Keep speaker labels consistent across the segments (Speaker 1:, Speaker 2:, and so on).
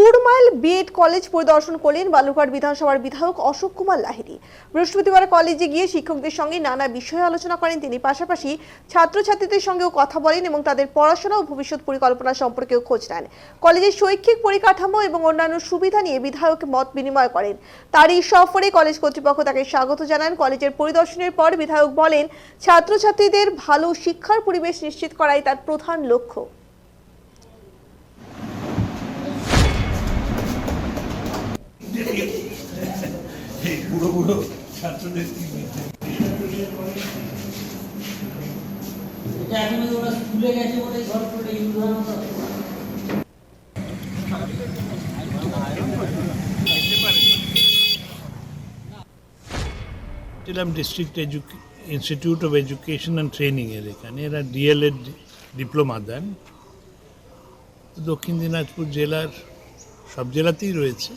Speaker 1: কুড়মাইল B Ed college পরিদর্শন করলেন বালুঘাট বিধানসভার বিধায়ক অশোক কুমার লাহিড়ী। বৃহস্পতিবার কলেজে গিয়ে শিক্ষকদের সঙ্গে নানা বিষয়ে আলোচনা করেন তিনি। পাশাপাশি ছাত্রছাত্রীদের সঙ্গেও কথা বলেন এবং তাদের পড়াশোনা ও ভবিষ্যৎ পরিকল্পনা সম্পর্কেও খোঁজ নেন। কলেজের শৈক্ষিক পরিকাঠামো এবং অন্যান্য সুবিধা নিয়ে বিধায়ক মত বিনিময় করেন। তারই সফরে কলেজ কর্তৃপক্ষ তাকে স্বাগত জানান। কলেজের পরিদর্শনের পর বিধায়ক বলেন, ছাত্রছাত্রীদের ভালো শিক্ষার পরিবেশ নিশ্চিত করাই তার প্রধান লক্ষ্য।
Speaker 2: বুড়ো বুড়ো ছাত্রদের কি
Speaker 3: স্কুলে গেছে বলে
Speaker 2: district institute of education and training এর এখানে এরা ডিএলএড ডিপ্লোমা দেন। দক্ষিণ দিনাজপুর জেলার সব জেলাতেই রয়েছে।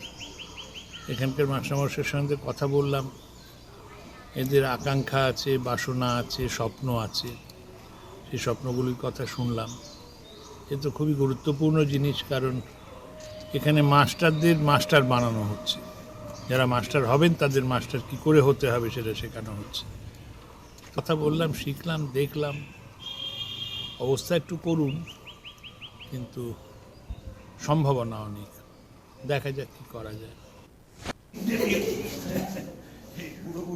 Speaker 2: এখানকার মাস্টারমশাইয়ের সঙ্গে কথা বললাম। এদের আকাঙ্ক্ষা আছে, বাসনা আছে, স্বপ্ন আছে। সেই স্বপ্নগুলির কথা শুনলাম। এ তো খুবই গুরুত্বপূর্ণ জিনিস, কারণ এখানে মাস্টারদের মাস্টার বানানো হচ্ছে। যারা মাস্টার হবেন, তাদের মাস্টার কি করে হতে হবে সেটা শেখানো হচ্ছে। কথা বললাম, শিখলাম, দেখলাম। অবস্থা একটু করুন, কিন্তু সম্ভাবনা অনেক। দেখা যাক কি করা যায়।